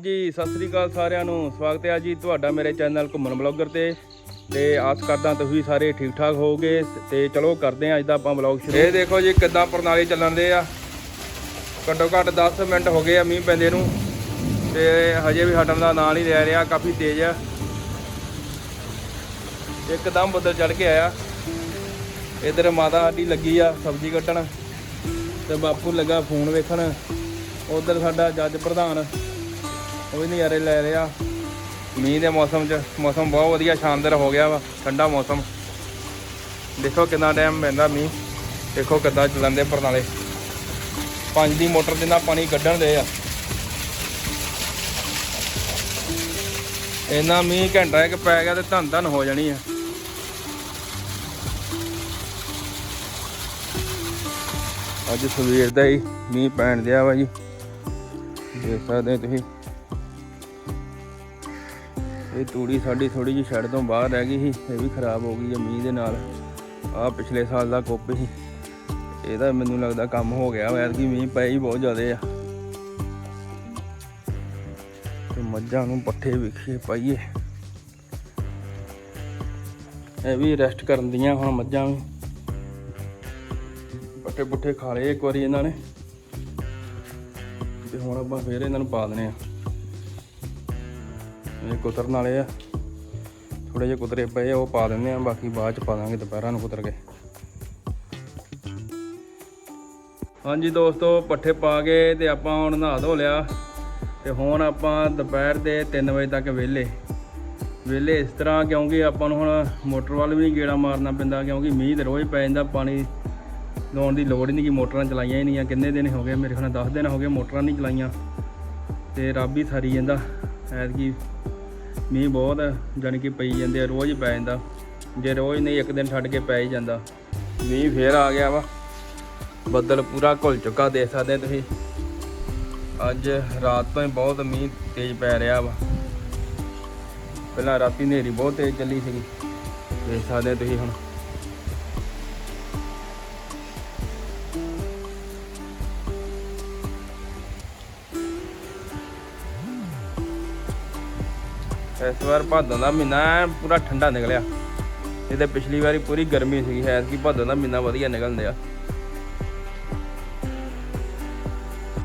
ਜੀ, ਸਤਿ ਸ੍ਰੀ ਅਕਾਲ ਸਾਰਿਆਂ ਨੂੰ। ਸਵਾਗਤ ਹੈ ਜੀ ਤੁਹਾਡਾ ਮੇਰੇ ਚੈਨਲ ਘੁੰਮਣ ਬਲੌਗਰ ਤੇ। ਤੇ ਆਸ ਕਰਦਾ ਤੁਸੀਂ ਸਾਰੇ ਠੀਕ ਠਾਕ ਹੋਵੋਗੇ। ਤੇ ਚਲੋ ਕਰਦੇ ਹਾਂ ਅੱਜ ਦਾ ਆਪਾਂ ਬਲੌਗ ਸ਼ੁਰੂ। ਇਹ ਦੇਖੋ ਜੀ, ਕਿੱਦਾਂ ਪ੍ਰਣਾਲੀ ਚੱਲਣ ਦੇ ਆ। ਘੱਟੋ ਘੱਟ 10 ਮਿੰਟ ਹੋ ਗਏ ਆ ਮੀਂਹ ਪੈਂਦੇ ਨੂੰ। ਤੇ ਹਜੇ ਵੀ ਹਟਣ ਦਾ ਨਾਂ ਨਹੀਂ ਲੈ ਰਿਹਾ, ਕਾਫੀ ਤੇਜ਼ ਆ। ਇੱਕਦਮ ਬੱਦਲ ਚੜ ਕੇ ਆਇਆ। ਇਧਰ ਮਾਤਾ ਸਾਡੀ ਲੱਗੀ ਆ ਸਬਜ਼ੀ ਕੱਟਣ। ਤੇ ਬਾਪੂ ਲੱਗਾ ਫੋਨ ਵੇਖਣ। ਉਧਰ ਸਾਡਾ ਜੱਜ ਪ੍ਰਧਾਨ। ਉਹ ਵੀ ਨਜ਼ਾਰੇ ਲੈ ਰਿਹਾ। ਮੀਂਹ ਦੇ ਮੌਸਮ 'ਚ ਮੌਸਮ ਬਹੁਤ ਵਧੀਆ, ਸ਼ਾਨਦਾਰ ਹੋ ਗਿਆ ਵਾ, ਠੰਡਾ ਮੌਸਮ। ਦੇਖੋ ਕਿੰਨਾ ਟਾਈਮ ਪੈਂਦਾ ਮੀਂਹ। ਦੇਖੋ ਕਿੱਦਾਂ ਚਲਾਉਂਦੇ ਦੇ ਪਰਨਾਲੇ ਪੰਜ ਦੀ ਮੋਟਰ ਦੇ ਨਾਲ ਪਾਣੀ ਕੱਢਣ ਦੇ ਆ। ਇੰਨਾ ਮੀਂਹ ਘੰਟਾ ਇੱਕ ਪੈ ਗਿਆ ਤੇ ਧੰਨ ਧੰਨ ਹੋ ਜਾਣੀ ਆ। ਅੱਜ ਸਵੇਰ ਦਾ ਹੀ ਮੀਂਹ ਪੈਣ ਦਿਆ ਵਾ ਜੀ। ਦੇਖ ਸਕਦੇ ਤੁਸੀਂ। ਇਹ ਤੂੜੀ ਸਾਡੀ ਥੋੜੀ ਜਿਹੀ ਛੱਡ ਤੋਂ ਬਾਹਰ ਰਹਿ ਗਈ ਸੀ, ਇਹ ਵੀ ਖਰਾਬ ਹੋ ਗਈ ਹੈ ਮੀਂਹ ਦੇ ਨਾਲ। ਆਹ ਪਿਛਲੇ ਸਾਲ ਦਾ ਕੁੱਪ ਸੀ। ਇਹਦਾ ਮੈਨੂੰ ਲੱਗਦਾ ਕੰਮ ਹੋ ਗਿਆ ਐਤਕੀ ਮੀਂਹ ਪਏ ਹੀ ਬਹੁਤ ਜ਼ਿਆਦੇ ਆ। ਤੇ ਮੱਝਾਂ ਨੂੰ ਪੱਠੇ ਵਿਖੇ ਪਾਈਏ। ਇਹ ਵੀ ਰੈਸਟ ਕਰਨ ਦੀਆਂ ਹੁਣ ਮੱਝਾਂ ਵੀ। ਪੱਠੇ ਪੁੱਠੇ ਖਾ ਲਏ ਇੱਕ ਵਾਰੀ ਇਹਨਾਂ ਨੇ। ਤੇ ਹੁਣ ਆਪਾਂ ਫੇਰ ਇਹਨਾਂ ਨੂੰ ਪਾ ਦਨੇ ਆ ਇਹ ਕੁਤਰਨ ਵਾਲੇ ਆ। ਥੋੜੇ ਜਿਹੇ ਕੁਤਰੇ ਪਏ ਆ, ਉਹ ਪਾ ਦਿੰਦੇ ਆ, ਬਾਕੀ ਬਾਅਦ ਚ ਪਾ ਦਾਂਗੇ ਦੁਪਹਿਰਾਂ ਨੂੰ ਕੁਤਰ ਕੇ। ਹਾਂਜੀ ਦੋਸਤੋ, ਪੱਠੇ ਪਾ ਕੇ ਤੇ ਆਪਾਂ ਹੁਣ ਨਹਾ ਧੋ ਲਿਆ। ਤੇ ਹੁਣ ਆਪਾਂ ਦੁਪਹਿਰ ਦੇ 3 ਵਜੇ ਤੱਕ ਵਿਹਲੇ। ਵਿਹਲੇ ਇਸ ਤਰ੍ਹਾਂ ਕਿਉਂਕਿ ਆਪਾਂ ਨੂੰ ਹੁਣ ਮੋਟਰ ਵੱਲ ਵੀ ਗੇੜਾ ਮਾਰਨਾ ਪੈਂਦਾ, ਕਿਉਂਕਿ ਮੀਂਹ ਤੇ ਰੋਜ਼ ਪੈ ਜਾਂਦਾ, ਪਾਣੀ ਲਾਉਣ ਦੀ ਲੋੜ ਹੀ ਨਹੀਂ ਕਿ ਮੋਟਰਾਂ ਚਲਾਈਆਂ ਹੀ ਨਹੀਂ ਆ ਕਿੰਨੇ ਦਿਨ ਹੋ ਗਏ? ਮੇਰੇ ਖਿਆਲ 10 ਦਿਨ ਹੋ ਗਏ ਮੋਟਰਾਂ ਨਹੀਂ ਚਲਾਈਆਂ। ਤੇ ਰੱਬ ਹੀ ਸਾਰੀ ਜਾਂਦਾ। ਐਤਕੀ ਮੀਂਹ ਬਹੁਤ ਜਾਣੀ ਕਿ ਪਈ ਜਾਂਦੇ ਆ, ਰੋਜ਼ ਪੈ ਜਾਂਦਾ। ਜੇ ਰੋਜ਼ ਨਹੀਂ, ਇੱਕ ਦਿਨ ਛੱਡ ਕੇ ਪੈ ਹੀ ਜਾਂਦਾ। ਮੀਂਹ ਫੇਰ ਆ ਗਿਆ ਵਾ। ਬੱਦਲ ਪੂਰਾ ਘੁਲ ਚੁੱਕਾ, ਦੇਖ ਸਕਦੇ ਤੁਸੀਂ। ਅੱਜ ਰਾਤ ਤੋਂ ਹੀ ਬਹੁਤ ਮੀਂਹ ਤੇਜ਼ ਪੈ ਰਿਹਾ ਵਾ। ਪਹਿਲਾਂ ਰਾਤੀ ਹਨੇਰੀ ਬਹੁਤ ਤੇਜ਼ ਚੱਲੀ ਸੀਗੀ। ਦੇਖ ਸਕਦੇ ਤੁਸੀਂ ਹੁਣ। ਵਾਰ ਭਾਦੋਂ ਦਾ ਮਹੀਨਾ ਐਨ ਪੂਰਾ ਠੰਡਾ ਨਿਕਲਿਆ। ਇਹ ਤਾਂ ਪਿਛਲੀ ਵਾਰੀ ਪੂਰੀ ਗਰਮੀ ਸੀਗੀ, ਐਤਕੀ ਭਾਦੋਂ ਦਾ ਮਹੀਨਾ ਵਧੀਆ ਨਿਕਲਣ ਡਿਆ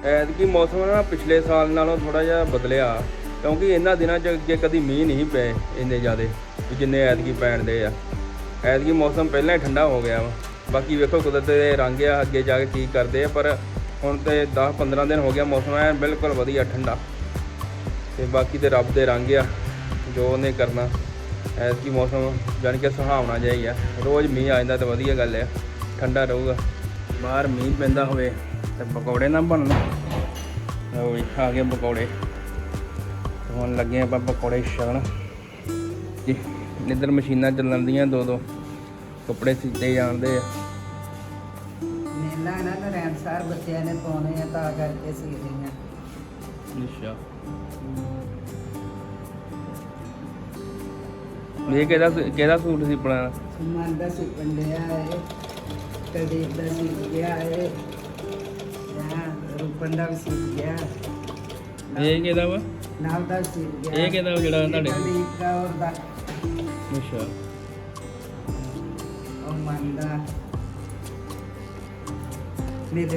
ਐਤਕੀ ਮੌਸਮ ਨਾ ਪਿਛਲੇ ਸਾਲ ਨਾਲੋਂ ਥੋੜਾ ਜਿਹਾ ਬਦਲਿਆ, ਕਿਉਂਕਿ ਇਹਨਾਂ ਦਿਨਾਂ 'ਚ ਅੱਗੇ ਕਦੀ ਮੀਂਹ ਨਹੀਂ ਪਏ ਇੰਨੇ ਜ਼ਿਆਦੇ, ਵੀ ਜਿੰਨੇ ਐਤਕੀ ਪੈਣ ਦੇ ਆ। ਐਤਕੀ ਮੌਸਮ ਪਹਿਲਾਂ ਹੀ ਠੰਡਾ ਹੋ ਗਿਆ ਵਾ। ਬਾਕੀ ਵੇਖੋ ਕੁਦਰਤ ਦੇ ਰੰਗ ਆ, ਅੱਗੇ ਜਾ ਕੇ ਕੀ ਕਰਦੇ ਆ, ਪਰ ਹੁਣ ਤੇ 10 15 ਦਿਨ ਹੋ ਗਿਆ, ਮੌਸਮ ਐ ਬਿਲਕੁਲ ਵਧੀਆ, ਠੰਡਾ। ਤੇ ਬਾਕੀ ਤੇ ਰੱਬ ਦੇ ਰੰਗ ਆ। ਜੋ ਉਹਨੇ ਕਰਨਾ ਐਤਕੀ ਮੌਸਮ ਜਾਣੀ ਕਿ ਸੁਹਾਵਣਾ ਜਿਹਾ ਹੀ ਆ। ਰੋਜ਼ ਮੀਂਹ ਆ ਜਾਂਦਾ ਤਾਂ ਵਧੀਆ ਗੱਲ ਆ ਠੰਡਾ ਰਹੂਗਾ। ਬਾਹਰ ਮੀਂਹ ਪੈਂਦਾ ਹੋਵੇ ਤੇ ਪਕੌੜੇ ਨਾ ਬਣਨ। ਲਓ ਵੀ ਆ ਗਏ ਪਕੌੜੇ। ਹੁਣ ਲੱਗੇ ਆਪਾਂ ਪਕੌੜੇ ਛਕਣ। ਜੀ ਨਿੱਧਰ ਮਸ਼ੀਨਾਂ ਚੱਲਣ ਦੀਆਂ ਦੋ ਦੋ ਕੱਪੜੇ ਸਿੱਤੇ ਜਾਂਦੇ ਆ। ਮੇਲਾ ਨਾ ਨਰੈਣ ਸਾਹਿਬ ਬੱਚਿਆਂ ਨੇ ਪਾਉਣੇ ਆ ਤਾਂ ਕਰਕੇ ਸੀ ਰਹੀਆਂ ਅੱਛਾ। ਇਹ ਕਿਹਦਾ ਕਿਹਦਾ ਸੂਟ ਸੀ ਪਣਾ ਸੁਮਨ ਦਾ ਸੀ ਪੰਡਿਆ ਹੈ ਕਦੀਪ ਦਾ ਸੀ ਗਿਆ ਹੈ ਰੂਪਨ ਦਾ ਵੀ ਸੀ ਗਿਆ ਇਹ ਕਿਹਦਾ ਵਾ? ਨਾਲ ਦਾ ਸੀ ਗਿਆ ਇਹ ਕਿਹਦਾ ਜਿਹੜਾ ਤੁਹਾਡੇ? ਅੱਛਾ। ਉਹ ਮੰਦਾ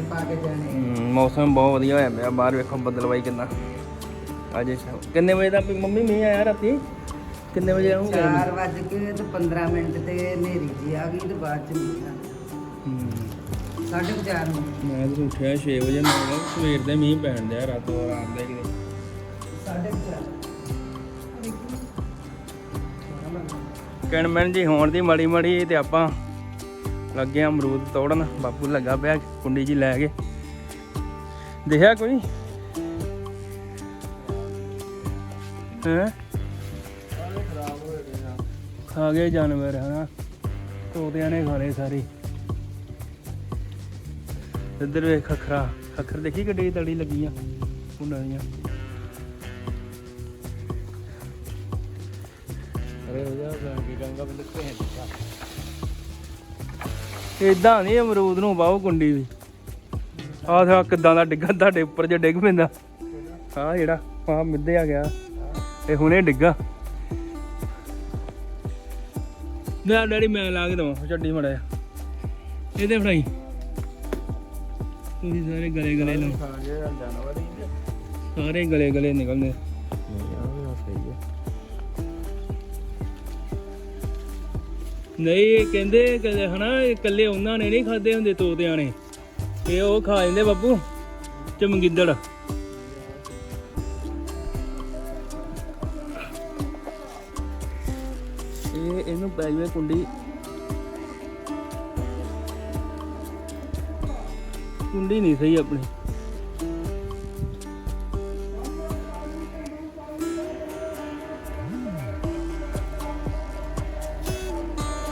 ਪਾ ਕੇ ਜਾਣੇ ਹਮ, ਮੌਸਮ ਬਹੁਤ ਵਧੀਆ ਹੋਇਆ ਪਿਆ ਬਾਹਰ ਵੇਖੋ ਬੱਦਲਵਾਈ ਕਿੰਨਾ ਅੱਜ ਕਿੰਨੇ ਵਜੇ ਦਾ ਮੰਮੀ ਮੀਂਹ ਆਇਆ ਰਾਤੀ? ਕਿੰਨੇ ਵਜੇ ਆਉਂਗਾ? 4 ਵਜ ਕੇ ਤੇ 15 ਮਿੰਟ ਤੇ ਹਨੇਰੀ ਜੀ ਆ ਗਈ ਤੇ ਬਾਅਦ ਚ ਮੀਂਹ ਆ ਗਿਆ। ਸਾਢੇ ਨੂੰ ਮੈਂ ਤਾਂ ਉੱਠਿਆ 6 ਵਜੇ ਨਾਲ ਸਵੇਰ ਦੇ ਮੀਂਹ ਪੈਣ ਦਿਆ ਰਾਤੋਂ ਰਾਤ ਦੇ ਕਿਤੇ। ਸਾਢੇ ਕੁ ਚਾਰ। ਕਿਣਮਣ ਜੀ ਹੋਣ ਦੀ ਮੜੀ ਮੜੀ ਤੇ ਆਪਾਂ ਲੱਗੇ ਅਮਰੂਦ ਤੋੜਨ। ਬਾਪੂ ਲੱਗਾ ਪਿਆ ਕੁੰਡੀ ਜੀ ਲੈ ਕੇ। ਦੇਖਿਆ ਕੋਈ? ਹੈ? ਖਾ ਗਏ ਜਾਨਵਰ ਹਨਾ? ਤੋਤਿਆਂ ਨੇ ਖਾ ਲਏ ਸਾਰੇ। ਇੱਧਰ ਵੇਖ ਖਖਰਾ। ਖਖਰ ਦੇਖੀ ਗੱਡੀ ਤੜੀ ਲੱਗੀਆਂ ਉਹਨਾਂ ਦੀਆਂ? ਅਰੇ ਹੋ ਜਾ ਗੰਗੀ ਗੰਗਾ ਬਿੰਦ ਤੇ ਹੈ ਇਦਾਂ ਨਹੀਂ ਅਮਰੂਦ ਨੂੰ ਬਾਹੋ ਕੁੰਡੀ ਵੀ। ਆਹ ਕਿਦਾਂ ਦਾ ਡਿੱਗਾ ਤੁਹਾਡੇ ਉੱਪਰ ਜੇ ਡਿੱਗ ਪੈਂਦਾ। ਆਹ ਜਿਹੜਾ ਆ ਮਿੱਦੇ ਆ ਗਿਆ। ਤੇ ਹੁਣੇ ਡਿੱਗਾ। ਨਾ, ਡੈਡੀ, ਮੈਂ ਲਾ ਕੇ ਦਵਾਂ ਛੱਡੀ ਮੜਾ ਇਹਦੇ ਫੜਾਈ। ਤੁਸੀਂ ਸਾਰੇ ਗਲੇ ਗਲੇ ਲਓ। ਸਾਰੇ ਗਲੇ ਗਲੇ ਨਿਕਲਦੇ ਨਹੀਂ ਕਹਿੰਦੇ ਕਹਿੰਦੇ ਹਨਾ ਇਕੱਲੇ ਉਹਨਾਂ ਨੇ ਨਹੀਂ ਖਾਦੇ ਹੁੰਦੇ, ਤੋਤਿਆਂ ਨੇ। ਇਹ ਉਹ ਖਾ ਜਾਂਦੇ ਬੱਬੂ ਚਮਗਿੱਦੜ। ਕੁੰਡੀ ਨਹੀਂ ਸਹੀ ਆਪਣੀ।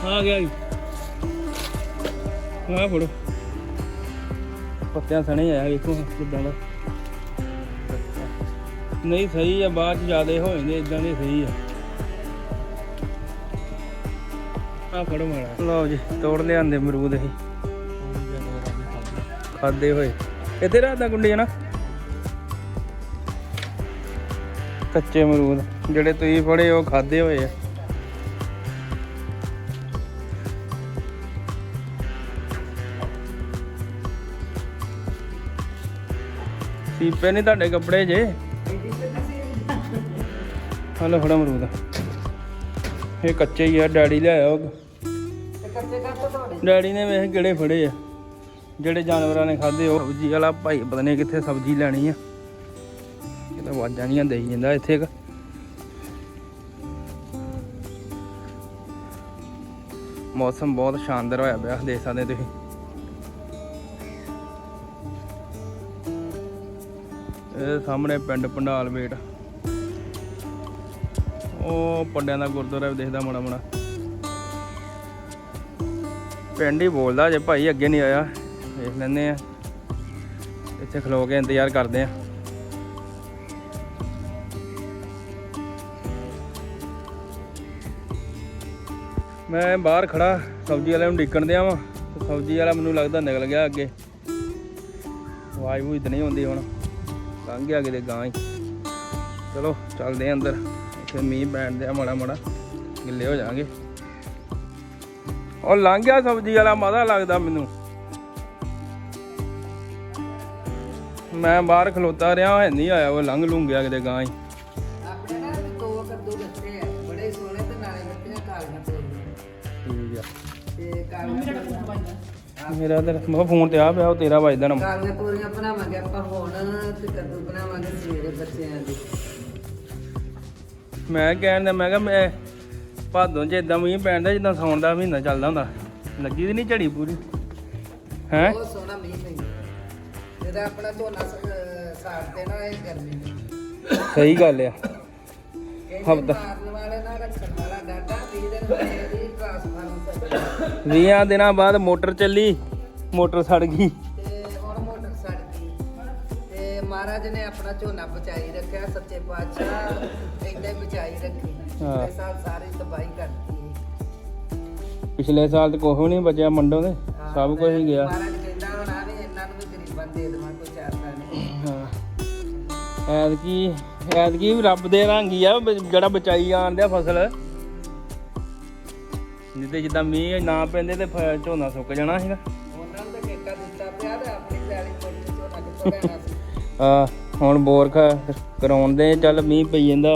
ਆ ਗਿਆ ਜੀ। ਆ ਫੜੋ। ਪੱਤਿਆਂ ਸਣੇ ਆਇਆ ਵੇਖੋ ਕਿਦਾਂ ਦਾ। ਨਹੀਂ ਸਹੀ ਆ, ਬਾਅਦ ਚ ਜ਼ਿਆਦੇ ਹੋ ਜਾਂਦੇ ਇਦਾਂ ਦੇ ਸਹੀ ਆ। ਆ ਫੜੋ ਮਾੜਾ। ਲਓ ਜੀ, ਤੋੜ ਲਿਆਂਦੇ ਅਮਰੂਦ ਅਸੀਂ ਖਾਦੇ ਹੋਏ। ਇੱਥੇ ਰਾਤ ਦਾ ਗੁੰਡੀ ਨਾ ਕੱਚੇ ਅਮਰੂਦ, ਜਿਹੜੇ ਤੁਸੀਂ ਫੜੇ, ਉਹ ਖਾਦੇ ਹੋਏ ਆ। ਸੀਪੇ ਨਹੀਂ ਤੁਹਾਡੇ ਕੱਪੜੇ ਜੇ? ਹਲੋ, ਫੜਾ ਅਮਰੂਦ। ਇਹ ਕੱਚੇ ਹੀ ਆ, ਡੈਡੀ ਲਿਆਇਆ ਉਹ ਡੈਡੀ ਨੇ ਵੇਖ ਕਿਹੜੇ ਫੜੇ ਆ। ਜਿਹੜੇ ਜਾਨਵਰਾਂ ਨੇ ਖਾਦੇ ਉਹ ਸਬਜ਼ੀ ਵਾਲਾ ਭਾਈ ਪਤਾ ਨਹੀਂ ਕਿੱਥੇ ਸਬਜ਼ੀ ਲੈਣੀ ਆ। ਇਹ ਤਾਂ ਆਵਾਜ਼ਾਂ ਨਹੀਂ ਦੇਈ ਜਾਂਦਾ ਇੱਥੇ ਕ ਮੌਸਮ ਬਹੁਤ ਸ਼ਾਨਦਾਰ ਹੋਇਆ ਪਿਆ ਦੇਖ ਸਕਦੇ ਤੁਸੀਂ। ਇਹ ਸਾਹਮਣੇ ਪਿੰਡ ਪੰਡਾਲ ਵੇਟ ਉਹ ਪੰਡਿਆਂ ਦਾ ਗੁਰਦੁਆਰਾ ਵੀ ਦੇਖਦਾ ਮਾੜਾ ਮਾੜਾ। ਪਿੰਡ ਹੀ ਬੋਲਦਾ ਜੇ ਭਾਈ ਅੱਗੇ ਨਹੀਂ ਆਇਆ। ਦੇਖ ਲੈਂਦੇ ਆ। ਇੱਥੇ ਖਲੋ ਕੇ ਇੰਤਜ਼ਾਰ ਕਰਦੇ ਆ। ਮੈਂ ਬਾਹਰ ਖੜਾ, ਸਬਜ਼ੀ ਵਾਲੇ ਨੂੰ ਡਿੱਕਣ ਦਿਆ ਵਾਂ। ਤੇ ਸਬਜ਼ੀ ਵਾਲਾ ਮੈਨੂੰ ਲੱਗਦਾ ਨਿਕਲ ਗਿਆ ਅੱਗੇ। ਆਵਾਜ਼ ਵੂਜ ਨਹੀਂ ਹੁੰਦੀ ਹੁਣ। ਲੰਘ ਗਿਆ ਕਿਤੇ ਗਾਂ ਹੀ। ਚਲੋ, ਚੱਲਦੇ ਆ ਅੰਦਰ। ਇੱਥੇ ਮੀਂਹ ਪੈਣ ਦਿਆ ਮਾੜਾ ਮਾੜਾ। ਗਿੱਲੇ ਹੋ ਜਾਾਂਗੇ। ਉਹ ਲੰਘ ਗਿਆ ਸਬਜ਼ੀ ਵਾਲਾ ਮਜ਼ਾ ਲੱਗਦਾ ਮੈਨੂੰ। ਮੈਂ ਬਾਹਰ ਖਲੋਤਾ ਰਿਹਾ ਹੈ ਨਹੀਂ ਆਇਆ ਉਹ ਲੰਘ ਲੂੰ ਗਿਆ ਕਿਤੇ ਗਾਂ ਹੀ। ਆਪਣੇ ਨਾਲ ਵੀ ਦੋ ਕੱਦੂ ਲੱਤੇ ਆ ਬੜੇ ਸੋਹਣੇ ਤੇ ਨਾਲੇ ਲੱਤੀਆਂ ਕਾਲੀਆਂ ਤੋਰੀਆਂ। ਠੀਕ ਆ। ਤੇ ਕਾਲੀਆਂ ਤੋਰੀਆਂ। ਮੇਰਾ ਤੇ ਮੈਂ ਫੋਨ ਤੇ ਆ ਪਿਆ ਉਹ ਤੇਰਾ ਵੱਜਦਾ ਨਾ। ਕਾਲੀਆਂ ਤੋਰੀਆਂ ਬਣਾਵਾਂਗੇ ਆਪਾਂ ਹੁਣ ਤੇ ਕੱਦੂ ਬਣਾਵਾਂਗੇ ਸਵੇਰੇ ਬੱਚਿਆਂ ਦੇ। ਮੈਂ ਕਹਿਣ ਦਾ ਮੈਂ ਕਿਹਾ ਮੈਂ ਭਾਦੋਂ ਚ ਇਦਾਂ ਮੀਂਹ ਪੈਂਦਾ ਜਿੱਦਾਂ ਸੌਣ ਦਾ ਮਹੀਨਾ ਚੱਲਦਾ ਹੁੰਦਾ ਲੱਗੀ ਦੀ ਨਹੀਂ ਝੜੀ ਪੂਰੀ? ਹੈ? ਜਿਹਦਾ ਆਪਣਾ ਝੋਨਾ ਸਾੜ ਤੇ ਨਾ ਇਹ ਗਰਮੀ ਨੂੰ ਸਹੀ ਗੱਲ ਆ। ਹਫ਼ਤਾ। ਮਾਰਨ ਵਾਲੇ ਨਾਲ ਰੱਖਣ ਵਾਲਾ ਡਾਟਾ 20 ਦਿਨ ਹੋਏ ਦੀ ਟ੍ਰਾਂਸਫਾਰਮ ਸੱਟ 20 ਦਿਨਾਂ ਬਾਅਦ ਮੋਟਰ ਚੱਲੀ ਮੋਟਰ ਸੜ ਗਈ। ਤੇ ਹੁਣ ਮੋਟਰ ਸੜ ਗਈ। ਤੇ ਮਹਾਰਾਜ ਨੇ ਆਪਣਾ ਝੋਨਾ ਬਚਾਈ ਰੱਖਿਆ ਸੱਚੇ ਪਾਤਸ਼ਾਹ ਹੀ ਬਚਾਈ ਰੱਖੀ। ਹਾਂ। ਇਸ ਸਾਲ ਸਾਰੀ ਤਬਾਹੀ ਕਰਤੀ। ਪਿਛਲੇ ਸਾਲ ਤੇ ਕੁਛ ਵੀ ਨਹੀਂ ਬਚਿਆ ਮੰਡੋਂ ਦੇ ਸਭ ਕੁਝ ਹੀ ਗਿਆ। ਮਹਾਰਾਜ ਐਤਕੀ ਐਤਕੀ ਵੀ ਰੱਬ ਦੇ ਰੰਗ ਆ ਬ- ਜਿਹੜਾ ਬਚਾਈ ਜਾਂਦਿਆ ਫਸਲ। ਨਹੀਂ ਤੇ ਜਿੱਦਾਂ ਮੀਂਹ ਨਾ ਪੈਂਦੇ ਤੇ ਫ- ਝੋਨਾ ਸੁੱਕ ਜਾਣਾ ਸੀਗਾ। ਉਹਨਾਂ ਨੂੰ ਤਾਂ ਠੇਕਾ ਦਿੱਤਾ ਪਿਆ ਤੇ ਆਪਣੀ ਪੈਲੀ ਕੋਲ ਝੋਨਾ ਕਿੱਥੋਂ ਲੈਣਾ ਸੀ। ਆ ਹੁਣ ਬੋਰ ਖ- ਕਰਾਉਣ ਦੇ ਚੱਲ ਮੀਂਹ ਪਈ ਜਾਂਦਾ।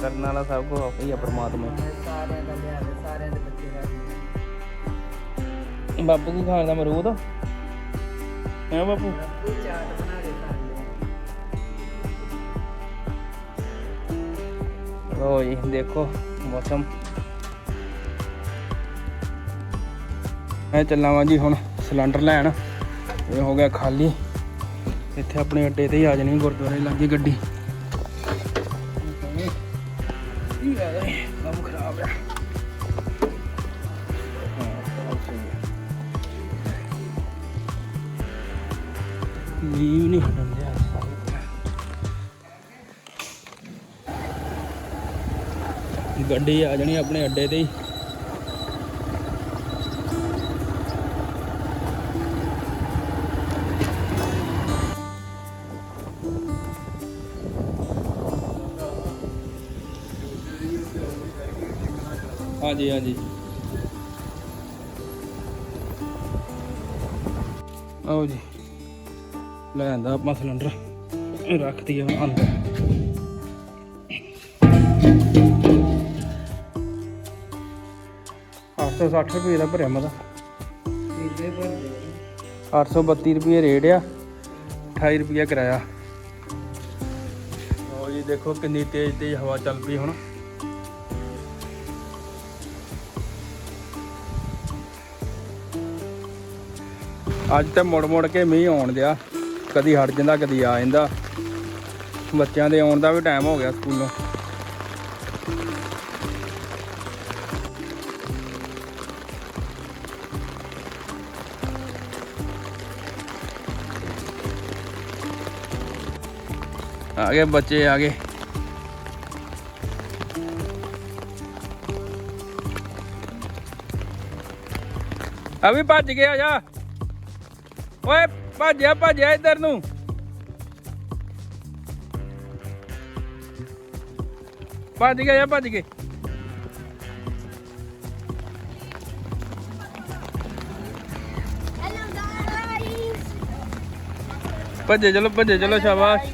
ਕਰਨ ਵਾਲਾ ਸਭ ਕੁਝ ਆਪੇ ਹੀ ਆ ਪ੍ਰਮਾਤਮਾ ਸਾਰਿਆਂ ਦਾ ਲਿਆਵੇ ਸਾਰਿਆਂ ਦੇ ਬੱਚੇ ਰਾਜੀ ਬਾਪੂ ਕੀ ਖਾਣ ਦਾ ਮਰੂਦ ਹੈ ਬਾਪੂ? ਕੋਈ ਚਾਟ ਬਣਾ ਕੇ ਖਾਂਦੇ ਲੋ ਜੀ ਦੇਖੋ ਮੌਸਮ। ਮੈਂ ਚੱਲਾਂ ਵਾਂ ਜੀ ਹੁਣ ਸਿਲੰਡਰ ਲੈਣ। ਇਹ ਹੋ ਗਿਆ ਖਾਲੀ। ਇੱਥੇ ਆਪਣੇ ਅੱਡੇ ਤੇ ਹੀ ਆ ਜਾਣੀ ਗੁਰਦੁਆਰੇ ਲਾਗੇ ਗੱਡੀ। ਗੱਡੀ ਆ ਜਾਣੀ ਆਪਣੇ ਅੱਡੇ ਤੇ ਹਾਂਜੀ ਹਾਂਜੀ। ਲੈ ਆਂਦਾ ਆਪਾਂ ਸਿਲੰਡਰ ਰੱਖ ਦਈਏ ਹੁਣ ਅੰਦਰ। ਅੱਠ ਸੌ ਸੱਠ ਰੁਪਏ ਦਾ ਭਰਿਆ ਮਦਾ ਪੀਲੇ ਭਰਦੇ 832 ਰੁਪਏ ਰੇਟ ਆ 28 ਰੁਪਏ ਕਿਰਾਇਆ। ਲਓ ਜੀ ਦੇਖੋ ਕਿੰਨੀ ਤੇਜ਼ ਤੇਜ਼ ਹਵਾ ਚੱਲ ਪਈ ਹੁਣ। ਅੱਜ ਤੇ ਮੁੜ ਮੁੜ ਕੇ ਮੀਂਹ ਆਉਣ ਦਿਆ। ਕਦੀ ਹਟ ਜਾਂਦਾ, ਕਦੀ ਆ ਜਾਂਦਾ। ਬੱਚਿਆਂ ਦੇ ਆਉਣ ਦਾ ਵੀ ਟਾਈਮ ਹੋ ਗਿਆ ਸਕੂਲੋਂ। ਆ ਗਏ ਬੱਚੇ, ਆ ਗਏ। ਆ ਵੀ ਭੱਜ ਗਿਆ ਜਾ। ਓਏ। ਭੱਜਿਆ ਭੱਜਿਆ ਇੱਧਰ ਨੂੰ। ਭੱਜ ਗਿਆ ਜਾ ਭੱਜ guys. ਭੱਜੇ ਚਲੋ ਭੱਜੇ ਚਲੋ ਸ਼ਾਬਾਸ਼।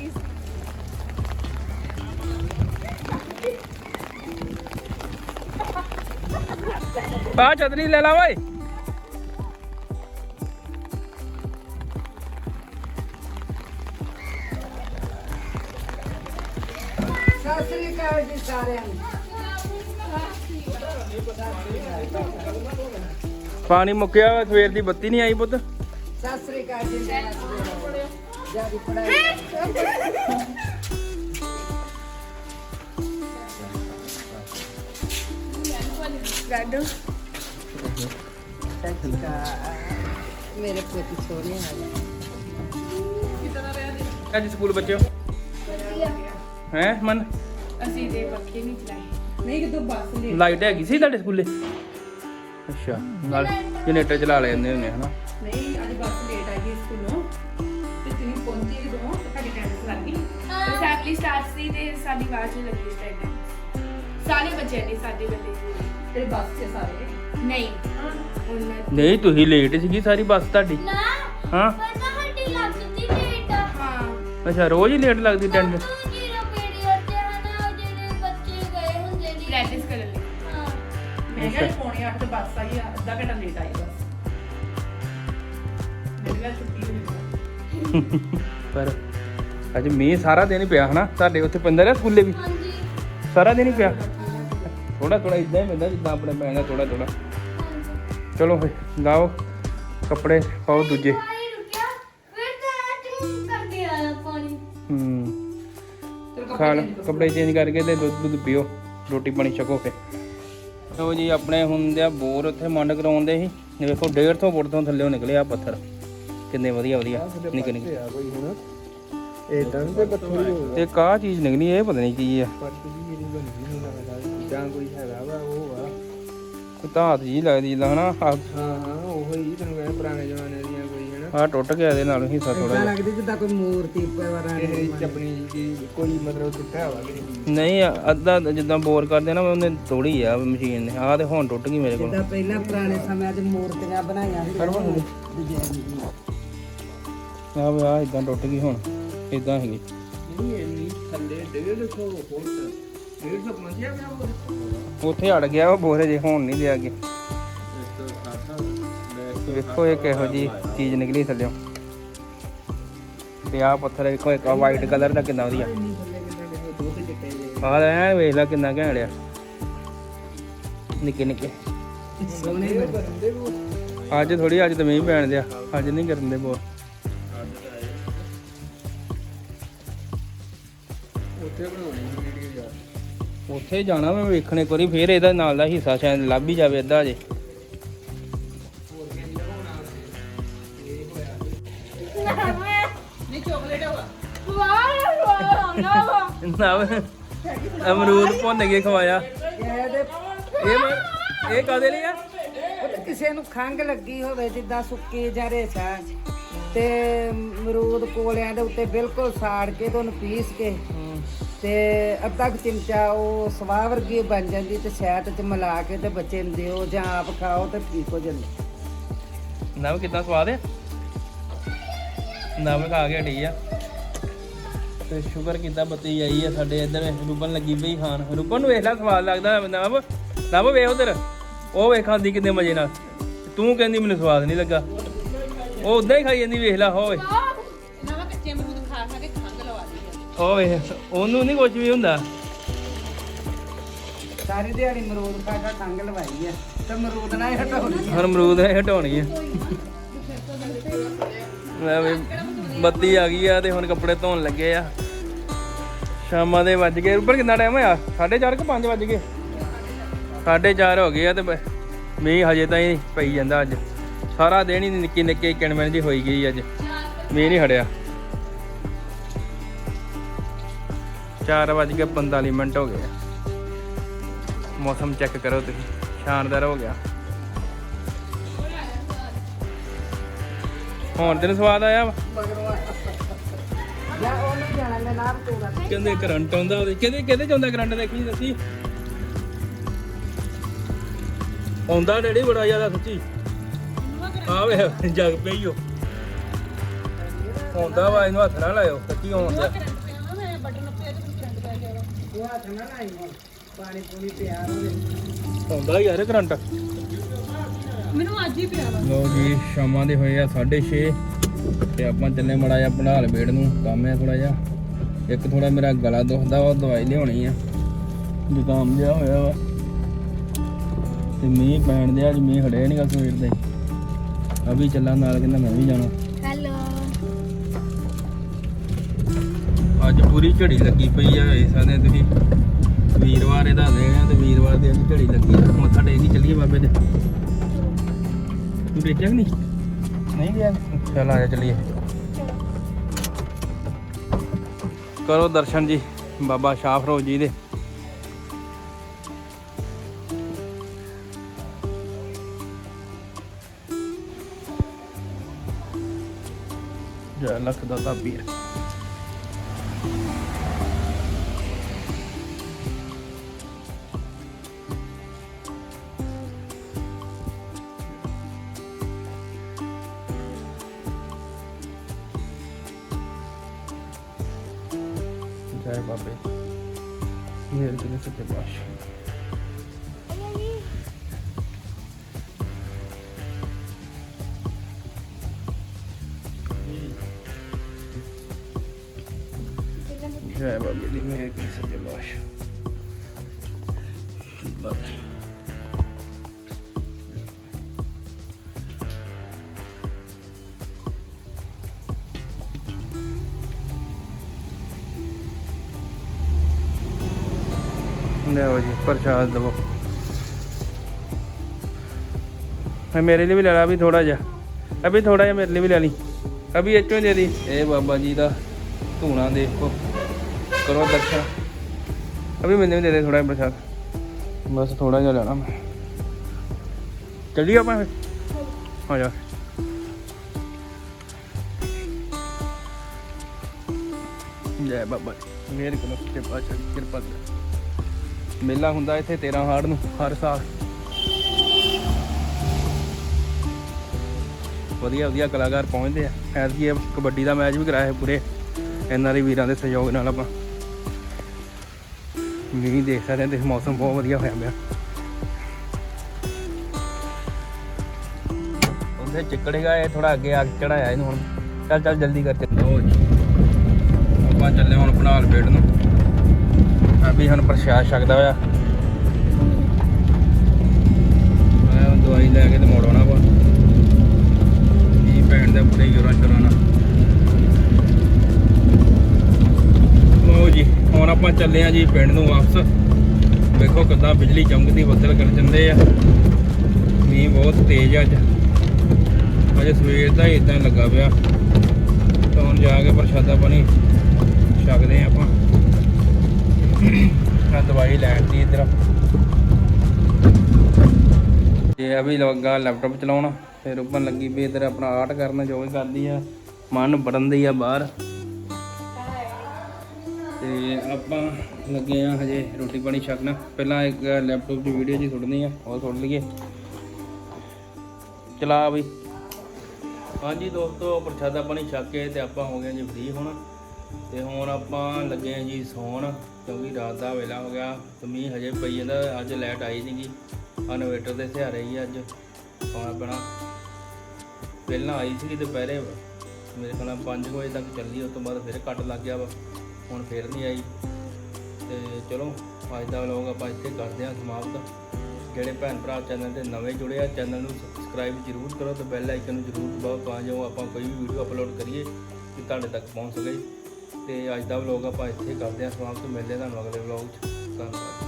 ਆ ਛਤਰੀ ਲੈ ਲਾ ਓਏ। ਸਤਿ ਸ੍ਰੀ ਅਕਾਲ ਜੀ ਸਾਰਿਆਂ ਨੂੰ। ਪਾਣੀ ਮੁੱਕਿਆ ਵਾ, ਸਵੇਰ ਦੀ ਬੱਤੀ ਨਹੀਂ ਆਈ ਪੁੱਤ। ਸਤਿ ਸ੍ਰੀ ਅਕਾਲ ਜੀ ਜਿਆਦੀ ਪੜਾਈ ਸ੍ਰੀ ਅਕਾਲ। ਮੇਰੇ ਪੇਟੀ ਸੋਹਣੇ ਆ ਗਏ। ਅੱਜ ਸਕੂਲ ਬੱਚਿਓ? ਹੈ ਮਨ? ਅਸੀਂ ਦੇ ਪੱਖੇ ਨਹੀਂ ਚਲਾਏ। ਨਹੀਂ ਕਿਦੋਂ ਬੱਸ ਲੈ ਲਾਈਟ ਹੈਗੀ ਸੀ ਤੁਹਾਡੇ ਸਕੂਲੇ? ਅੱਛਾ ਨਾਲ ਜਨਰੇਟਰ ਚਲਾ ਲੈਂਦੇ ਹੁੰਦੇ ਹਨਾ? ਨਹੀਂ ਅੱਜ ਬੱਸ ਲੇਟ ਆਈ ਹੈ ਸਕੂਲੋਂ। ਤੇ ਤੁਸੀਂ ਪਹੁੰਚੇ ਜਦੋਂ ਤੁਹਾਡੀ ਟੈਂਸ ਲੱਗ ਗਈ। ਅਸੈਂਬਲੀ ਸਟਾਰਟ ਸੀ ਤੇ ਸਾਡੀ ਆਵਾਜ਼ ਨਹੀਂ ਲੱਗੀ ਸਟੈਂਡ ਸਾਰੇ ਬੱਚੇ ਨੇ ਸਾਡੇ ਵੇਲੇ ਤੇਰੇ ਬੱਸ 'ਚ ਸਾਰੇ? ਨਹੀਂ। ਉਹਨਾਂ ਨਹੀਂ ਤੁਸੀਂ ਲੇਟ ਸੀਗੀ ਸਾਰੀ ਬੱਸ ਤੁਹਾਡੀ। ਨਾ ਹਾਂ। ਪਹਿਲਾਂ ਹੱਡੀ ਲੱਗਦੀ ਲੇਟ ਹਾਂ। ਅੱਛਾ ਰੋਜ਼ ਹੀ ਲੇਟ ਲੱਗਦੀ ਟੈਂਡ ਮੈਂ ਕਿਹਾ ਅੱਜ ਪੌਣੇ 8 ਤੇ ਬੱਸ ਆਈ ਆ, ਅੱਧਾ ਘੰਟਾ ਲੇਟ ਆਈ ਬੱਸ। ਮੇਰੇ ਨਾਲ ਛੁੱਟੀ ਹੋਈ ਆ। ਪਰ ਅੱਜ ਮੀਂਹ ਸਾਰਾ ਦਿਨ ਹੀ ਪਿਆ ਹਨਾ? ਤੁਹਾਡੇ ਉੱਥੇ ਪੈਂਦਾ ਰਿਹਾ ਸਕੂਲੇ ਵੀ? ਹਾਂਜੀ। ਸਾਰਾ ਦਿਨ ਹੀ ਪਿਆ? ਥੋੜਾ ਥੋੜਾ ਇਦਾਂ ਹੀ ਪੈਂਦਾ ਜਿੱਦਾਂ ਆਪਣੇ ਪੈਂਦਾ ਥੋੜਾ ਥੋੜਾ ਹਾਂਜੀ। ਚਲੋ ਫਿਰ ਲਾਓ ਕੱਪੜੇ ਪਾਓ ਦੂਜੇ। ਪਾਣੀ ਰੁਕਿਆ ਫਿਰ ਤਾਂ ਤੂੰ ਕਰਕੇ ਆਇਆ ਪਾਣੀ। ਹੂੰ। ਚਲੋ ਕੱਪੜੇ ਕਰੋ। ਚੇਂਜ ਕਰਕੇ ਤੇ ਦੁੱਧ ਦੁੱਧ ਪੀਓ ਰੋਟੀ ਪਾਣੀ ਛਕੋ ਫੇ ਲਓ ਜੀ ਆਪਣੇ ਹੁੰਦੇ ਆ ਬੋਰ ਉੱਥੇ ਮੰਡ ਕਰਾਉਂਦੇ ਸੀ ਵੇਖੋ 150 ਫੁੱਟ ਤੋਂ ਥੱਲੇ ਨਿਕਲੇ ਆ ਪੱਥਰ। ਕਿੰਨੇ ਵਧੀਆ ਵਧੀਆ। ਨਿੱਕੇ ਨਿੱਕੇ। ਇਹ ਦੰਦ ਦੇ ਪੱਥਰ ਹੀ ਹੋਊਗਾ। ਤੇ ਕਾਹ ਚੀਜ਼ ਨਿਕਲੀ ਇਹ ਪਤਾ ਨਹੀਂ ਕੀ ਆ। ਪੱਟ ਦੀ ਜਿਹੜੀ ਬਣਦੀ ਨੂੰ ਲੱਗਦਾ ਜਾਂ ਕੋਈ ਹੈਗਾ ਵਾ ਉਹ ਆ। ਧਾਤ ਜੀ ਲੱਗਦੀ ਜਿੱਦਾਂ ਹਨਾ ਹਾਂ ਹਾਂ ਉਹ ਹੀ ਤੈਨੂੰ ਕਹਿੰਦਾ ਪੁਰਾਣੇ ਜ਼ਮਾਨੇ ਦੀਆਂ ਆ ਟੁੱਟ ਗਿਆ ਇਹਦੇ ਨਾਲ ਹਿੱਸਾ ਥੋੜਾ ਜਿਹਾ। ਲੱਗਦੀ ਜਿੱਦਾਂ ਕੋਈ ਮੂਰਤੀ ਪਰਾਂ ਇਹ ਚਪਣੀ ਜੀ ਕੋਈ ਮਤਲਬ ਟੁੱਟਾ ਵਾ ਕਿਸੇ ਦੀ। ਨਹੀਂ ਅੱਧਾ ਜਿੱਦਾਂ ਬੋਰ ਕਰਦੇ ਨਾ ਉਹਨੇ ਤੋੜੀ ਆ ਮਸ਼ੀਨ ਨੇ। ਆ ਤੇ ਹੁਣ ਟੁੱਟ ਗਈ ਮੇਰੇ ਕੋਲ। ਜਿੱਦਾਂ ਪਹਿਲਾਂ ਪੁਰਾਣੇ ਸਮਿਆਂ 'ਚ ਮੂਰਤੀਆਂ ਬਣਾਈਆਂ ਸੀ ਡਿਜ਼ਾਈਨ ਦੀਆਂ ਆ ਵੀ ਆ ਇਦਾਂ ਟੁੱਟ ਗਈ ਹੁਣ। ਇਦਾਂ ਹੈਗੀ ਨਹੀਂ ਇੰਨੀ ਥੱਲੇ ਡੇਢ ਸੌ ਫੁੱਟ ਡੇਢ ਸੌ ਪਹੁੰਚਿਆ ਗਿਆ ਉਹ? ਉੱਥੇ ਅੜ ਗਿਆ ਉਹ ਬੋਰੇ ਜੇ ਹੁਣ ਨਹੀਂ ਲਿਆ ਅੱਗੇ। ਵੇਖੋ ਇਹ ਕਿਹੋ ਜੀ ਚੀਜ਼ ਨਿਕਲੀ ਥੱਲਿਓ ਤੇ ਆ ਪੱਥਰ ਵੇਖੋ ਇੱਕ ਵਾਈਟ ਕਲਰ ਦਾ ਕਿੰਨਾ ਵਧੀਆ। ਆਹ ਐ ਵੇਖ ਲੈ ਕਿੰਨਾ ਘੈਂਟ ਆ। ਨਿੱਕੇ ਨਿੱਕੇ। ਅੱਜ ਥੋੜੀ ਅੱਜ ਤਾਂ ਮੀਂਹ ਪੈਣ ਦਿਆ। ਅੱਜ ਨਹੀਂ ਕਰਨ ਦੇ ਬੋਰ ਉੱਥੇ ਬਣਾਉਣੀ ਵੀਡੀਓ ਯਾਰ। ਉੱਥੇ ਜਾਣਾ ਮੈਂ ਵੇਖਣ ਇੱਕ ਵਾਰੀ ਫੇਰ ਇਹਦਾ ਨਾਲ ਦਾ ਹਿੱਸਾ ਸ਼ਾਇਦ ਲੱਭ ਹੀ ਜਾਵੇ ਅੱਧਾ ਜੇ। ਨਾ ਅਮਰੂਦ ਭੁੰਨ ਕੇ ਖਵਾਇਆ। ਇਹਦੇ ਇਹ ਮੈਂ ਇਹ ਕਾਦੇ ਲਈ ਆ? ਉਹ ਤਾਂ ਕਿਸੇ ਨੂੰ ਖੰਗ ਲੱਗੀ ਹੋਵੇ ਜਿੱਦਾਂ ਸੁੱਕੀ ਜਾਂ ਰੇਸ਼ਾ। ਤੇ ਮਰੂਦ ਕੋਲਿਆਂ ਦੇ ਉੱਤੇ ਬਿਲਕੁਲ ਸਾੜ ਕੇ ਤੇ ਉਹਨੂੰ ਪੀਸ ਕੇ ਤੇ ਅੱਧਾ ਕੁ ਚਮਚਾ ਉਹ ਸਵਾਹ ਵਰਗੀ ਬਣ ਜਾਂਦੀ ਤੇ ਸ਼ਹਿਦ ਚ ਮਿਲਾ ਕੇ ਤੇ ਬੱਚੇ ਨੂੰ ਦਿਓ ਜਾਂ ਆਪ ਖਾਓ ਤੇ ਠੀਕ ਹੋ ਜਾਂਦਾ। ਨਵ ਕਿਦਾਂ ਸਵਾਦ ਹੈ ਨਵ ਖਾ ਕੇ ਹਟੀ ਆ। ਤੇ ਸ਼ੂਗਰ ਕਿਦਾਂ ਬੱਤੀ ਆਈ ਆ ਸਾਡੇ ਇੱਧਰ ਰੁਬਨ ਲੱਗੀ ਪਈ ਖਾਣ ਰੁਬਨ ਨੂੰ ਵੇਖ ਲੈ ਸਵਾਦ ਲੱਗਦਾ ਨਵ। ਨਵ ਵੇਖ ਉਧਰ। ਉਹ ਵੇਖ ਖਾਂਦੀ ਕਿੰਨੇ ਮਜ਼ੇ ਨਾਲ। ਤੂੰ ਕਹਿੰਦੀ ਮੈਨੂੰ ਸਵਾਦ ਨਹੀਂ ਲੱਗਾ। ਉਹ ਉਦਾਂ ਹੀ ਖਾਈ ਜਾਂਦੀ ਵੇਖ ਲੈ ਹੋਏ ਨਵਾਂ ਕੱਚੇ ਅਮਰੂਦ ਖਾ ਖਾ ਕੇ ਖੰਗ ਲਵਾ ਲਈ ਆ। ਉਹ ਵੇਖ ਉਹਨੂੰ ਨਹੀਂ ਕੁਝ ਵੀ ਹੁੰਦਾ। ਸਾਰੀ ਦਿਹਾੜੀ ਮਰੂਦ ਖਾ ਕੇ ਖੰਗ ਲਵਾਈ ਆ ਤੇ ਮਰੂਦ ਨਾਲ ਹੀ ਹਟਾਉਣੀ ਹੁਣ ਅਮਰੂਦ ਨੇ ਹਟਾਉਣੀ ਆ। ਵੀ ਬੱਤੀ ਆ ਗਈ ਆ ਤੇ ਹੁਣ ਕੱਪੜੇ ਧੋਣ ਲੱਗੇ ਆ। ਸ਼ਾਮਾਂ ਦੇ ਵੱਜ ਗਏ। ਉੱਪਰ ਕਿੰਨਾ ਟਾਈਮ ਹੋਇਆ? 4:30 ਕਿ 5 ਵੱਜ ਗਏ? 4:30 ਹੋ ਗਏ ਆ ਤੇ ਮੀਂਹ ਹਜੇ ਤਾਂ ਹੀ ਪਈ ਜਾਂਦਾ ਅੱਜ। ਸਾਰਾ ਦਿਨ ਹੀ ਨਿੱਕੀ ਨਿੱਕੀ ਕਿਣਮਣ ਜੀ ਹੋਈ ਗਈ ਅੱਜ। ਮੀਂਹ ਨਹੀਂ ਹਟਿਆ। 4 ਵੱਜ ਕੇ 45 ਮਿੰਟ ਹੋ ਗਏ ਆ। ਮੌਸਮ ਚੈੱਕ ਕਰੋ ਤੁਸੀਂ। ਸ਼ਾਨਦਾਰ ਹੋ ਗਿਆ। ਹੁਣ ਤੈਨੂੰ ਸਵਾਦ ਆਇਆ ਵਾ? ਜਾਣਾ ਮੈਂ ਕਹਿੰਦੇ ਕਰੰਟ ਆਉਂਦਾ ਉਹਦੇ ਕਿਹਦੇ ਕਿਹਦੇ ਚ ਆਉਂਦਾ ਕਰੰਟ ਦੇਖੀ ਦੱਸੀ। ਆਉਂਦਾ ਡੈਡੀ ਬੜਾ ਜ਼ਿਆਦਾ ਸੱਚੀ। ਆ ਵੇ ਜਗ ਪਈ ਓ। ਆਉਂਦਾ ਵਾ ਇਹਨੂੰ ਹੱਥ ਨਾ ਲਾਇਓ ਸੱਚੀ ਆਉਂਦਾ ਆਉਂਦਾ ਯਾਰ ਕਰੰਟ। ਮੈਨੂੰ ਅੱਜ ਹੀ ਪਿਆ ਲੋ ਜੀ ਸ਼ਾਮਾਂ ਦੇ ਹੋਏ ਆ 6:30 ਤੇ ਆਪਾਂ ਚੱਲੇ ਮੜਾ ਜਾ ਬਣਾ ਬੇੜ ਨੂੰ ਕੰਮ ਹੈ ਥੋੜਾ ਜਿਹਾ। ਇੱਕ ਥੋੜਾ ਮੇਰਾ ਗਲਾ ਦੁਖਦਾ ਵਾ ਉਹ ਦਵਾਈ ਲਿਆਉਣੀ ਆ। ਜ਼ੁਕਾਮ ਜਿਹਾ ਹੋਇਆ ਵਾ। ਤੇ ਮੀਂਹ ਪੈਣ ਦੇ ਅੱਜ ਮੀਂਹ ਹੜਿਆ ਨਹੀਂਗਾ ਸਵੇਰ ਦੇ। ਅਭੀ ਚੱਲਾ ਨਾਲ ਕਹਿੰਦਾ ਮੈਂ ਵੀ ਜਾਣਾ। ਹੈਲੋ। ਅੱਜ ਪੂਰੀ ਝੜੀ ਲੱਗੀ ਪਈ ਆ ਵੇਖ ਸਕਦੇ ਤੁਸੀਂ ਵੀਰਵਾਰ ਇਹਦਾ ਦੇ ਆ ਤੇ ਵੀਰਵਾਰ ਦੀ ਅੱਜ ਝੜੀ ਲੱਗੀ ਆ। ਮੱਥਾ ਟੇਕ ਹੀ ਚੱਲੀਏ ਬਾਬੇ ਦੇ। ਤੂੰ ਦੇਖਿਆ ਕਿ ਨਹੀਂ? ਨਹੀਂ ਗਿਆ। ਚੱਲ ਆ ਜਾ ਚੱਲੀਏ। ਕਰੋ ਦਰਸ਼ਨ ਜੀ ਬਾਬਾ ਸ਼ਾਹਫਰੋਜ਼ ਜੀ ਦੇ। ਜੈ ਲੱਖ ਦਾ ਤਾਬੀਰ ਜੈ ਬਾਬੇ ਮੇਰ ਦੇ ਸੱਚੇ ਲਿਆਓ ਜੀ ਪ੍ਰਸ਼ਾਦ ਦਵੋ। ਮੈਂ ਮੇਰੇ ਲਈ ਵੀ ਲੈ ਲਾ ਵੀ ਥੋੜਾ ਜਿਹਾ। ਅਭੀ ਥੋੜਾ ਜਿਹਾ ਮੇਰੇ ਲਈ ਵੀ ਲੈ ਲਈ। ਅਭੀ ਇੱਚੋ ਦੇ ਦੀ। ਇਹ ਬਾਬਾ ਜੀ ਦਾ ਧੂਣਾ ਦੇਖੋ ਕਰੋ ਦਰਸ਼ਨ। ਅਭੀ ਮੈਨੂੰ ਵੀ ਦੇ ਦੇ ਥੋੜਾ ਜਿਹਾ ਪ੍ਰਸ਼ਾਦ। ਬਸ ਥੋੜਾ ਜਿਹਾ ਲੈਣਾ ਮੈਂ। ਚੱਲੀਏ ਆਪਾਂ ਫਿਰ? ਆ ਜਾ। ਜੈ ਬਾਬਾ ਮੇਰ ਕੋਲ ਕਿਰਪਾ ਚ ਕਿਰਪਾ ਕਰੋ। ਮੇਲਾ ਹੁੰਦਾ ਇੱਥੇ 13 ਹਾੜ ਨੂੰ, ਹਰ ਸਾਲ। ਵਧੀਆ ਵਧੀਆ ਕਲਾਕਾਰ ਪਹੁੰਚਦੇ ਆ। ਐਤਕੀ ਕਬੱਡੀ ਦਾ ਮੈਚ ਵੀ ਕਰਾਇਆ ਪੂਰੇ। ਇਹਨਾਂ ਦੇ ਵੀਰਾਂ ਦੇ ਸਹਿਯੋਗ ਨਾਲ ਆਪਾਂ। ਮੀਂਹ ਦੇਖ ਸਕਦੇ ਹਾਂ ਤੇ ਮੌਸਮ ਬਹੁਤ ਵਧੀਆ ਹੋਇਆ ਪਿਆ। ਉਹਦੇ ਚਿੱਕੜੇਗਾ ਇਹ ਥੋੜਾ ਅੱਗੇ ਆ ਚੜਾਇਆ ਇਹਨੂੰ ਹੁਣ। ਚੱਲ ਚੱਲ, ਜਲਦੀ ਕਰਕੇ। ਪ੍ਰਸ਼ਾਦ ਛਕਦਾ ਹੋਇਆ। ਮੈਂ ਦਵਾਈ ਲੈ ਕੇ ਤੇ ਮੋੜ ਆਉਣਾ ਵਾ। ਇਹ ਭੈਣ ਦੇ ਪੂਰੇ ਜੋਰਾਂ ਸ਼ੋਰਾਂ ਨਾਲ ਲਓ ਜੀ, ਹੁਣ ਆਪਾਂ ਚੱਲੇ ਆ ਜੀ ਪਿੰਡ ਨੂੰ ਵਾਪਸ। ਵੇਖੋ ਕਿੱਦਾਂ ਬਿਜਲੀ ਚਮਕਦੀ, ਬੱਦਲ ਕਰ ਜਾਂਦੇ ਆ। ਮੀਂਹ ਬਹੁਤ ਤੇਜ਼ ਆ ਅੱਜ। ਅਜੇ ਸਵੇਰ ਦਾ ਹੀ ਇਦਾਂ ਲੱਗਾ ਪਿਆ। ਤਾਂ ਹੁਣ ਜਾ ਕੇ ਪ੍ਰਸ਼ਾਦਾ ਪਾਣੀ ਛਕਦੇ ਆ ਆਪਾਂ। ਆ ਦਵਾਈ ਲੈਣ ਦੀ ਇਧਰ। ਇਹ ਅਭੀ ਲੱਗਾ ਲੈਪਟਾਪ ਚਲਾਉਣ, ਫਿਰ ਉੱਪਰ ਲੱਗੀ ਵੀ ਇਧਰ ਆਪਣਾ ਆਰਟ ਕਰਨ, ਜੋ ਵੀ ਕਰਦੀ ਆ, ਮਨ ਬੜਨ ਦੀ ਆ ਬਾਹਰ। ਤੇ ਆਪਾਂ ਲੱਗੇ ਆ ਹਜੇ ਰੋਟੀ ਪਾਣੀ ਛਕਣਾ। ਪਹਿਲਾਂ ਇੱਕ ਲੈਪਟਾਪ 'ਚ ਵੀਡੀਓ ਜੀ ਸੁੱਟਣੀ ਆ ਉਹ ਸੁੱਟ ਲਈਏ। ਚਲਾ ਬਈ ਹਾਂਜੀ ਦੋਸਤੋ, ਪ੍ਰਸ਼ਾਦਾ ਪਾਣੀ ਛਕ ਕੇ ਤੇ ਆਪਾਂ ਹੋ ਗਏ ਜੀ ਫ੍ਰੀ ਹੁਣ। ਤੇ ਹੁਣ ਆਪਾਂ ਲੱਗੇ ਆ ਜੀ ਸੌਣ, ਕਿਉਂਕਿ ਰਾਤ ਦਾ ਵੇਲਾ ਹੋ ਗਿਆ ਤੇ ਮੀਂਹ ਹਜੇ ਪਈ ਜਾਂਦਾ, ਅੱਜ ਲਾਈਟ ਆਈ ਨਹੀਂਗੀ ਇਨਵੇਟਰ ਦੇ ਸਹਾਰੇ ਹੀ ਅੱਜ, ਸੌਣਾ ਪੈਣਾ ਪਹਿਲਾਂ ਆਈ ਸੀ ਦੁਪਹਿਰੇ, ਮੇਰੇ ਖਿਆਲ ਨਾਲ 5 ਵਜੇ ਤੱਕ ਚੱਲੀ, ਉਸ ਤੋਂ ਬਾਅਦ ਫਿਰ ਕੱਟ ਲੱਗ ਗਿਆ ਵਾ, ਹੁਣ ਫਿਰ ਨਹੀਂ ਆਈ। ਤੇ ਚਲੋ, ਅੱਜ ਦਾ ਵਲੋਗ ਆਪਾਂ ਇੱਥੇ ਕਰਦੇ ਹਾਂ ਸਮਾਪਤ। ਜਿਹੜੇ ਭੈਣ ਭਰਾ ਚੈਨਲ ਤੇ ਨਵੇਂ ਜੁੜੇ ਆ ਚੈਨਲ ਨੂੰ ਸਬਸਕ੍ਰਾਈਬ ਜ਼ਰੂਰ ਕਰੋ ਤੇ ਬੈਲ ਆਈਕਨ ਨੂੰ ਜ਼ਰੂਰ ਦਬਾਓ, ਤਾਂ ਜੋ ਆਪਾਂ ਕੋਈ ਵੀ ਵੀਡੀਓ ਅਪਲੋਡ ਕਰੀਏ, ਕਿ ਤੁਹਾਡੇ ਤੱਕ ਪਹੁੰਚ ਸਕੇ। ਤੇ ਅੱਜ ਦਾ ਵਲੋਗ ਆਪਾਂ ਇੱਥੇ ਕਰਦੇ ਹਾਂ ਸਮਾਪਤ। ਮਿਲਦੇ ਹਾਂ ਤੁਹਾਨੂੰ ਅਗਲੇ ਵਲੋਗ 'ਚ। ਧੰਨਵਾਦ।